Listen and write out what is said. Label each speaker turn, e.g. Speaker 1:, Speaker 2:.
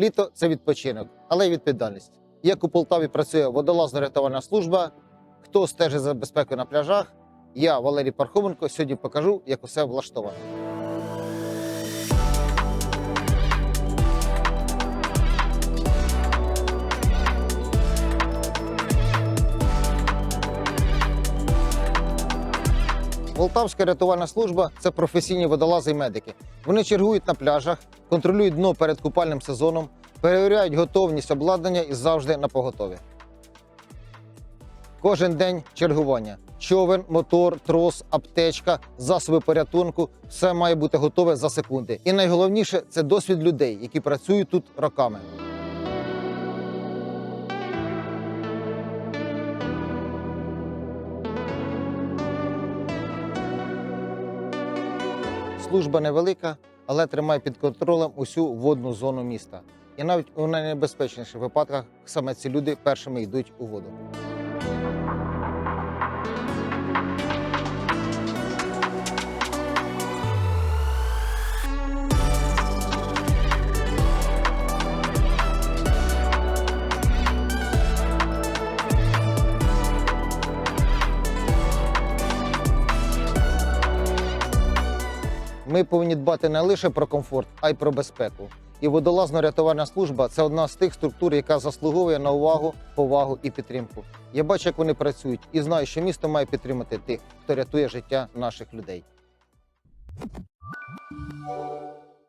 Speaker 1: Літо це відпочинок, але й відповідальність. Як у Полтаві працює водолазно-рятувальна служба, хто стежить за безпекою на пляжах, я, Валерій Пархоменко, сьогодні покажу, як усе влаштовано. Полтавська рятувальна служба це професійні водолази і медики. Вони чергують на пляжах, контролюють дно перед купальним сезоном, перевіряють готовність обладнання і завжди на поготові. Кожен день чергування. Човен, мотор, трос, аптечка, засоби порятунку все має бути готове за секунди. І найголовніше це досвід людей, які працюють тут роками. Служба невелика, але тримає під контролем усю водну зону міста. І навіть у найнебезпечніших випадках саме ці люди першими йдуть у воду. Ми повинні дбати не лише про комфорт, а й про безпеку. І водолазно-рятувальна служба це одна з тих структур, яка заслуговує на увагу, повагу і підтримку. Я бачу, як вони працюють, і знаю, що місто має підтримати тих, хто рятує життя наших людей.